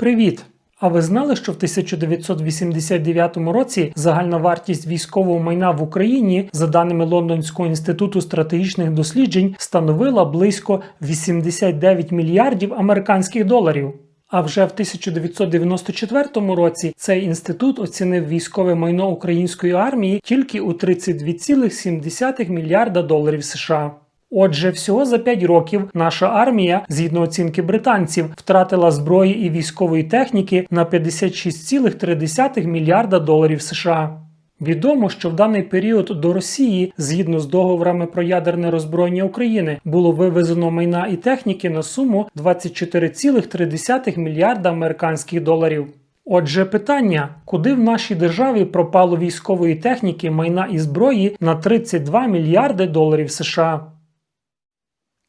Привіт! А ви знали, що в 1989 році загальна вартість військового майна в Україні, за даними Лондонського інституту стратегічних досліджень, становила близько 89 мільярдів американських доларів. А вже в 1994 році цей інститут оцінив військове майно української армії тільки у 32,7 мільярда доларів США. Отже, всього за 5 років наша армія, згідно оцінки британців, втратила зброї і військової техніки на 56,3 мільярда доларів США. Відомо, що в даний період до Росії, згідно з договорами про ядерне роззброєння України, було вивезено майна і техніки на суму 24,3 мільярда американських доларів. Отже, питання, куди в нашій державі пропало військової техніки, майна і зброї на 32 мільярди доларів США.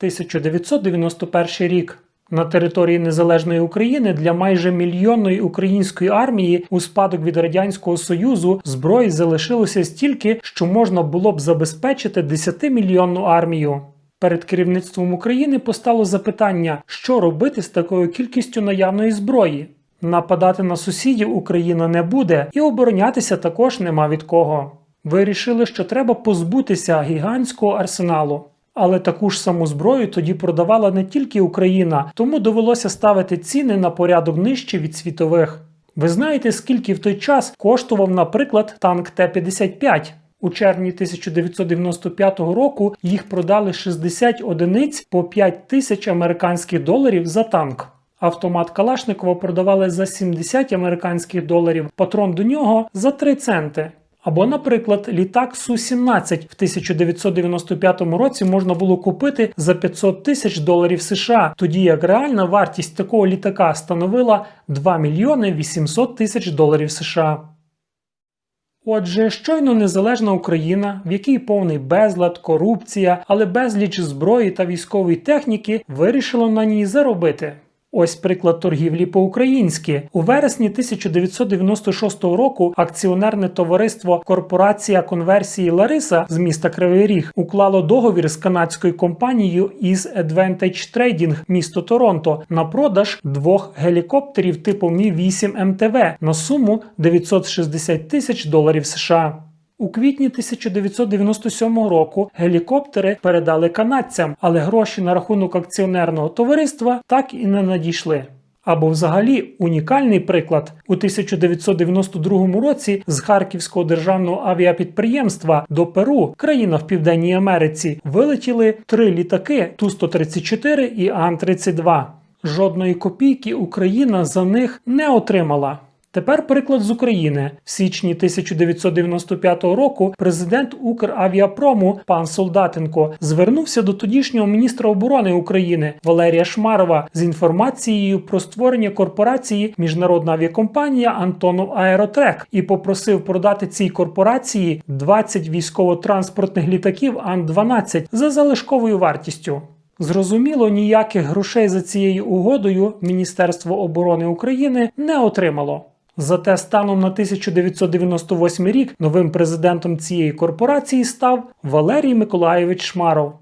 1991 рік. На території незалежної України для майже мільйонної української армії у спадок від радянського союзу зброї залишилося стільки, що можна було б забезпечити 10-мільйонну армію. Перед керівництвом України постало запитання, що робити з такою кількістю наявної зброї. Нападати на сусідів Україна не буде, і оборонятися також нема від кого. Вирішили, що треба позбутися гігантського арсеналу. Але таку ж саму зброю тоді продавала не тільки Україна, тому довелося ставити ціни на порядок нижче від світових. Ви знаєте, скільки в той час коштував, наприклад, танк Т-55? У червні 1995 року їх продали 60 одиниць по 5 тисяч американських доларів за танк. Автомат Калашникова продавали за 70 американських доларів, патрон до нього за 3 центи. Або, наприклад, літак Су-17 в 1995 році можна було купити за 500 тисяч доларів США, тоді як реальна вартість такого літака становила 2 мільйони 800 тисяч доларів США. Отже, щойно незалежна Україна, в якій повний безлад, корупція, але безліч зброї та військової техніки вирішила на ній заробити. Ось приклад торгівлі по-українськи. У вересні 1996 року акціонерне товариство Корпорація конверсії Лариса з міста Кривий Ріг уклало договір з канадською компанією із Advantage Trading місто Торонто на продаж двох гелікоптерів типу Мі 8 МТВ на суму 960 тисяч доларів США. У квітні 1997 року гелікоптери передали канадцям, але гроші на рахунок акціонерного товариства так і не надійшли. Або, взагалі, унікальний приклад у 1992 році з Харківського державного авіапідприємства до Перу, країна в Південній Америці, вилетіли три літаки Ту-134 і Ан-32. Жодної копійки Україна за них не отримала. Тепер приклад з України. В січні 1995 року президент Укравіапрому пан Солдатенко звернувся до тодішнього міністра оборони України Валерія Шмарова з інформацією про створення корпорації Міжнародна авіакомпанія Антонов Аеротрек і попросив продати цій корпорації 20 військово-транспортних літаків Ан-12 за залишковою вартістю. Зрозуміло, ніяких грошей за цією угодою Міністерство оборони України не отримало. Зате станом на 1998 рік новим президентом цієї корпорації став Валерій Миколайович Шмаров.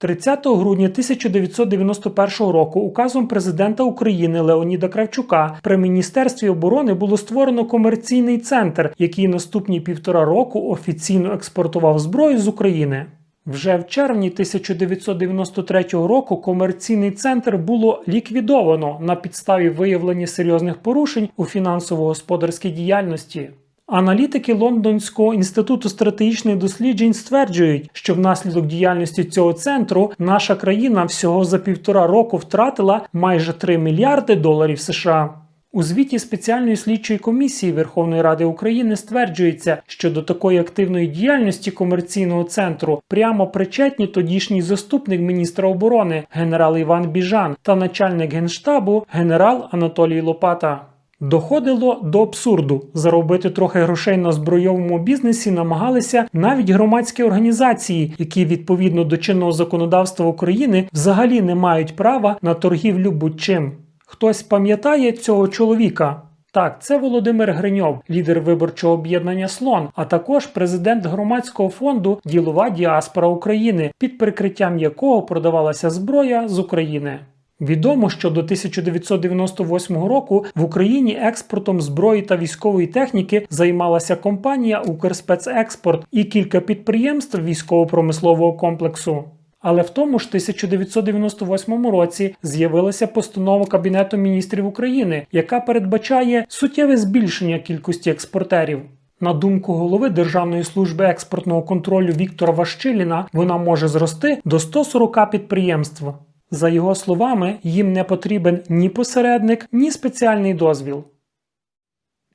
30 грудня 1991 року указом президента України Леоніда Кравчука при міністерстві оборони було створено комерційний центр, який наступні півтора року офіційно експортував зброю з України. Вже в червні 1993 року комерційний центр було ліквідовано на підставі виявлення серйозних порушень у фінансово-господарській діяльності. Аналітики Лондонського інституту стратегічних досліджень стверджують, що внаслідок діяльності цього центру наша країна всього за півтора року втратила майже 3 мільярди доларів США. У звіті спеціальної слідчої комісії Верховної Ради України стверджується, що до такої активної діяльності комерційного центру прямо причетні тодішній заступник міністра оборони генерал Іван Біжан та начальник генштабу генерал Анатолій Лопата. Доходило до абсурду. Заробити трохи грошей на збройовому бізнесі намагалися навіть громадські організації, які відповідно до чинного законодавства України взагалі не мають права на торгівлю будь-чим. Хтось пам'ятає цього чоловіка? Так, це Володимир Гриньов, лідер виборчого об'єднання Слон, а також президент громадського фонду Ділова діаспора України, під прикриттям якого продавалася зброя з України. Відомо, що до 1998 року в Україні експортом зброї та військової техніки займалася компанія Укрспецекспорт і кілька підприємств військово-промислового комплексу. Але в тому ж 1998 році з'явилася постанова Кабінету міністрів України, яка передбачає суттєве збільшення кількості експортерів. На думку голови Державної служби експортного контролю Віктора Ващиліна, вона може зрости до 140 підприємств. За його словами, їм не потрібен ні посередник, ні спеціальний дозвіл.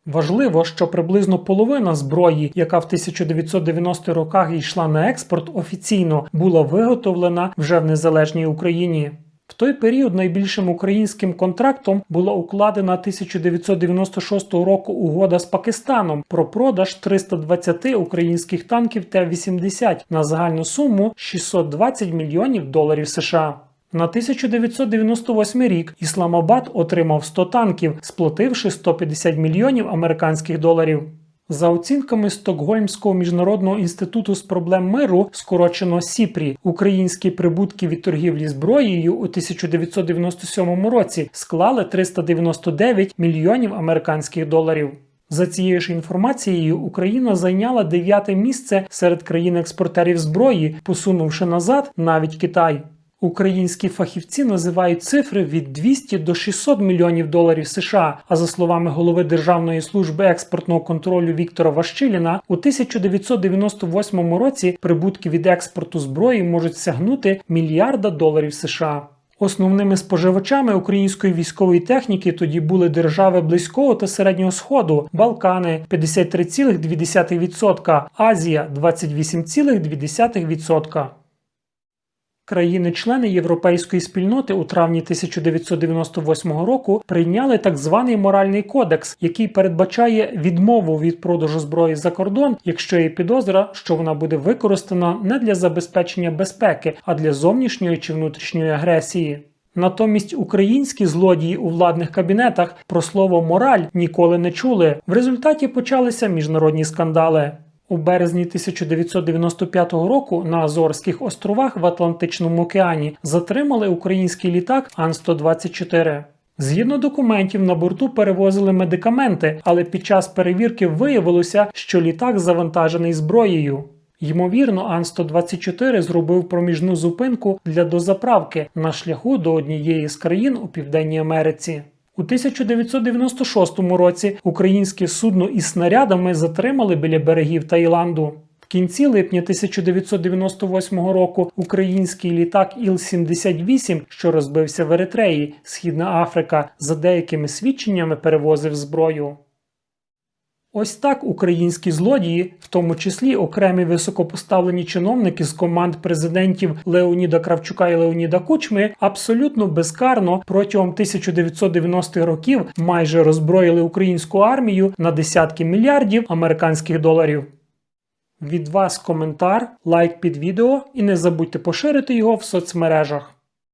Важливо, що приблизно половина зброї, яка в 1990 роках йшла на експорт, офіційно була виготовлена вже в незалежній Україні. В той період найбільшим українським контрактом була укладена 1996 року угода з Пакистаном про продаж 320 українських танків Т-80 на загальну суму 620 мільйонів доларів США. На 1998 рік Ісламабад отримав 100 танків, сплативши 150 мільйонів американських доларів. За оцінками Стокгольмського міжнародного інституту з проблем миру, скорочено СІПРІ, українські прибутки від торгівлі зброєю у 1997 році склали 399 мільйонів американських доларів. За цією ж інформацією, Україна зайняла дев'яте місце серед країн-експортерів зброї, посунувши назад навіть Китай. Українські фахівці називають цифри від 200 до 600 мільйонів доларів США. А за словами голови Державної служби експортного контролю Віктора Ващиліна, у 1998 році прибутки від експорту зброї можуть сягнути мільярда доларів США. Основними споживачами української військової техніки тоді були держави Близького та Середнього Сходу, Балкани 53,2%, Азія 28,2%. Країни-члени Європейської спільноти у травні 1998 року прийняли так званий моральний кодекс, який передбачає відмову від продажу зброї за кордон, якщо є підозра, що вона буде використана не для забезпечення безпеки, а для зовнішньої чи внутрішньої агресії. Натомість українські злодії у владних кабінетах про слово мораль ніколи не чули. В результаті почалися міжнародні скандали. У березні 1995 року на Азорських островах в Атлантичному океані затримали український літак Ан-124. Згідно документів, на борту перевозили медикаменти, але під час перевірки виявилося, що літак завантажений зброєю. Ймовірно, Ан-124 зробив проміжну зупинку для дозаправки на шляху до однієї з країн у Південній Америці. У 1996 році українське судно із снарядами затримали біля берегів Таїланду. В кінці липня 1998 року український літак Іл-78, що розбився в Еритреї, Східна Африка, за деякими свідченнями перевозив зброю. Ось так українські злодії, в тому числі окремі високопоставлені чиновники з команд президентів Леоніда Кравчука і Леоніда Кучми, абсолютно безкарно протягом 1990-х років майже роззброїли українську армію на десятки мільярдів американських доларів. Від вас коментар, лайк під відео і не забудьте поширити його в соцмережах.